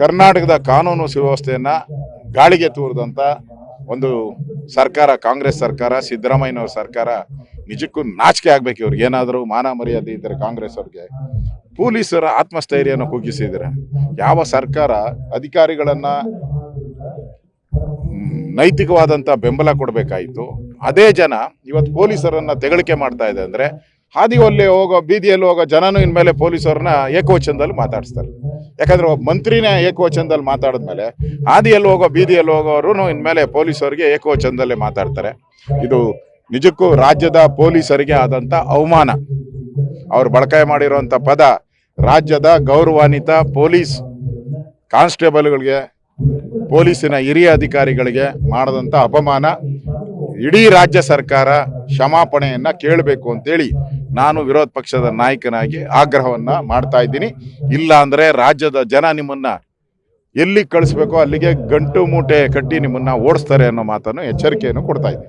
ಕರ್ನಾಟಕದ ಕಾನೂನು ಸುವ್ಯವಸ್ಥೆಯನ್ನ ಗಾಳಿಗೆ ತೂರಿದಂತ ಒಂದು ಸರ್ಕಾರ, ಕಾಂಗ್ರೆಸ್ ಸರ್ಕಾರ, ಸಿದ್ದರಾಮಯ್ಯನವ್ರ ಸರ್ಕಾರ ನಿಜಕ್ಕೂ ನಾಚಿಕೆ ಆಗ್ಬೇಕು ಇವ್ರಿಗೆ. ಏನಾದರೂ ಮಾನ ಮರ್ಯಾದೆ ಇದ್ದರೆ ಕಾಂಗ್ರೆಸ್ ಅವ್ರಿಗೆ. ಪೊಲೀಸರ ಆತ್ಮಸ್ಥೈರ್ಯನ ಕುಗ್ಗಿಸಿದ್ರೆ ಯಾವ ಸರ್ಕಾರ ಅಧಿಕಾರಿಗಳನ್ನ ನೈತಿಕವಾದಂತ ಬೆಂಬಲ ಕೊಡಬೇಕಾಯಿತು. ಅದೇ ಜನ ಇವತ್ತು ಪೊಲೀಸರನ್ನ ತೆಗಳಿಕೆ ಮಾಡ್ತಾ ಇದೆ ಅಂದ್ರೆ ಹಾದಿಯಲ್ಲಿ ಹೋಗೋ, ಬೀದಿಯಲ್ಲಿ ಹೋಗೋ ಜನನು ಇನ್ಮೇಲೆ ಪೊಲೀಸರನ್ನ ಏಕವಚನದಲ್ಲಿ ಮಾತಾಡಿಸ್ತಾರೆ. ಯಾಕಂದ್ರೆ ಒಬ್ಬ ಮಂತ್ರಿನೇ ಏಕವಚನದಲ್ಲಿ ಮಾತಾಡಿದ್ಮೇಲೆ ಹಾದಿಯಲ್ಲಿ ಹೋಗೋ, ಬೀದಿಯಲ್ಲಿ ಹೋಗೋರು ಇನ್ಮೇಲೆ ಪೊಲೀಸರಿಗೆ ಏಕವಚನದಲ್ಲಿ ಮಾತಾಡ್ತಾರೆ. ಇದು ನಿಜಕ್ಕೂ ರಾಜ್ಯದ ಪೊಲೀಸರಿಗೆ ಆದಂತ ಅವಮಾನ. ಅವರು ಬಳಕೆ ಮಾಡಿರುವಂಥ ಪದ ರಾಜ್ಯದ ಗೌರವಾನ್ವಿತ ಪೊಲೀಸ್ ಕಾನ್ಸ್ಟೇಬಲ್ಗಳಿಗೆ, ಪೊಲೀಸಿನ ಹಿರಿಯ ಅಧಿಕಾರಿಗಳಿಗೆ ಮಾಡಿದಂಥ ಅಪಮಾನ. ಇಡೀ ರಾಜ್ಯ ಸರ್ಕಾರ ಕ್ಷಮಾಪಣೆಯನ್ನು ಕೇಳಬೇಕು ಅಂತೇಳಿ ನಾನು ವಿರೋಧ ಪಕ್ಷದ ನಾಯಕನಾಗಿ ಆಗ್ರಹವನ್ನ ಮಾಡ್ತಾ ಇದ್ದೀನಿ. ಇಲ್ಲ ಅಂದ್ರೆ ರಾಜ್ಯದ ಜನ ನಿಮ್ಮನ್ನ ಎಲ್ಲಿ ಕಳಿಸ್ಬೇಕೋ ಅಲ್ಲಿಗೆ ಗಂಟು ಮೂಟೆ ಕಟ್ಟಿ ನಿಮ್ಮನ್ನ ಓಡಿಸ್ತಾರೆ ಅನ್ನೋ ಮಾತನ್ನು ಎಚ್ಚರಿಕೆಯನ್ನು ಕೊಡ್ತಾ ಇದ್ದೀನಿ.